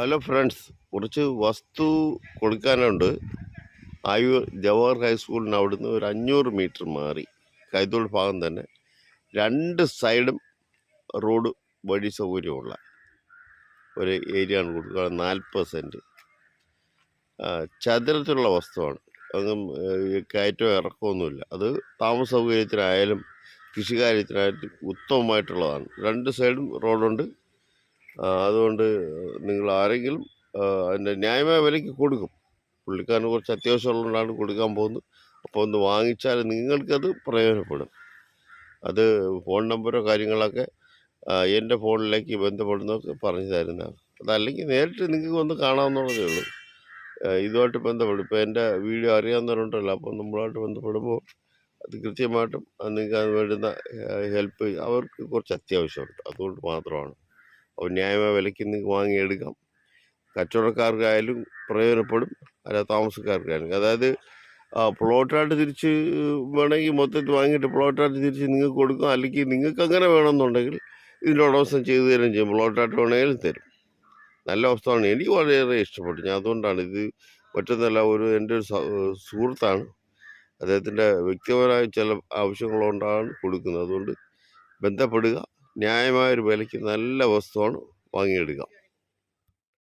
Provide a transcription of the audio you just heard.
Hello friends കുറച്ച് വസ്തു കൊടുക്കാനുണ്ട്. ആയൂർ ജവഹർ ഹൈസ്കൂളിന് അവിടുന്ന് ഒരു അഞ്ഞൂറ് മീറ്റർ മാറി കൈതോൾ ഭാഗം തന്നെ. രണ്ട് സൈഡും റോഡ് വഴി സൗകര്യമുള്ള ഒരു ഏരിയ ആണ് കൊടുക്കുക. നാൽപ്പത് സെന്റ് ചതുരത്തിലുള്ള വസ്തുവാണ്. അങ്ങും കയറ്റോ ഇറക്കമൊന്നുമില്ല അത് താമസ സൗകര്യത്തിനായാലും കൃഷികാര്യത്തിനായാലും ഉത്തമമായിട്ടുള്ളതാണ്. രണ്ട് സൈഡും റോഡുണ്ട്. അതുകൊണ്ട് നിങ്ങൾ ആരെങ്കിലും അതിന്റെ ന്യായമായ വിലയ്ക്ക് കൊടുക്കും. പുള്ളിക്കാരന് കുറച്ച് അത്യാവശ്യമുള്ളതുകൊണ്ടാണ് കൊടുക്കാൻ പോകുന്നത്. അപ്പോൾ ഒന്ന് വാങ്ങിച്ചാൽ നിങ്ങൾക്കത് പ്രയോജനപ്പെടും. അത് ഫോൺ നമ്പറോ കാര്യങ്ങളൊക്കെ എന്റെ ഫോണിലേക്ക് ബന്ധപ്പെടുന്നതൊക്കെ പറഞ്ഞു തരുന്നതാണ് അതല്ലെങ്കിൽ നേരിട്ട് നിങ്ങൾക്ക് ഒന്ന് കാണാമെന്നുള്ളതേ ഉള്ളൂ. ഇതുമായിട്ട് ബന്ധപ്പെടും. ഇപ്പോൾ എന്റെ വീഡിയോ അറിയാവുന്നവരുണ്ടല്ലോ അപ്പോൾ നമ്മളായിട്ട് ബന്ധപ്പെടുമ്പോൾ അത് കൃത്യമായിട്ടും നിങ്ങൾക്ക് അത് വേണ്ടുന്ന ഹെൽപ്പ് അവർക്ക് കുറച്ച് അത്യാവശ്യമുണ്ട്. അതുകൊണ്ട് മാത്രമാണ്. ന്യായമായ വിലയ്ക്ക് വാങ്ങിയെടുക്കാം. കച്ചവടക്കാർക്കായാലും പ്രയോജനപ്പെടും. അല്ല താമസക്കാർക്കായാലും. അതായത് പ്ലോട്ടായിട്ട് തിരിച്ച് വേണമെങ്കിൽ മൊത്തത്തിൽ വാങ്ങിയിട്ട് പ്ലോട്ടായിട്ട് തിരിച്ച് നിങ്ങൾക്ക് കൊടുക്കാം. അല്ലെങ്കിൽ നിങ്ങൾക്ക് അങ്ങനെ വേണമെന്നുണ്ടെങ്കിൽ ഇതിന്റെ ഉടമസ്ഥം ചെയ്തു തരും ചെയ്യും. പ്ലോട്ടായിട്ട് വേണമെങ്കിലും തരും. നല്ല അവസ്ഥയാണ് എനിക്ക് വളരെയേറെ ഇഷ്ടപ്പെട്ടു. ഞാൻ അതുകൊണ്ടാണ് ഇത് മറ്റൊന്നല്ല ഒരു എന്റെ ഒരു സുഹൃത്താണ്. അദ്ദേഹത്തിന്റെ വ്യക്തിപരമായ ചില ആവശ്യങ്ങളുകൊണ്ടാണ് കൊടുക്കുന്നത്. അതുകൊണ്ട് ബന്ധപ്പെടുക. ന്യായമായ ഒരു വിലയ്ക്ക് നല്ല വസ്തുവാണ് വാങ്ങിയെടുക്കാം.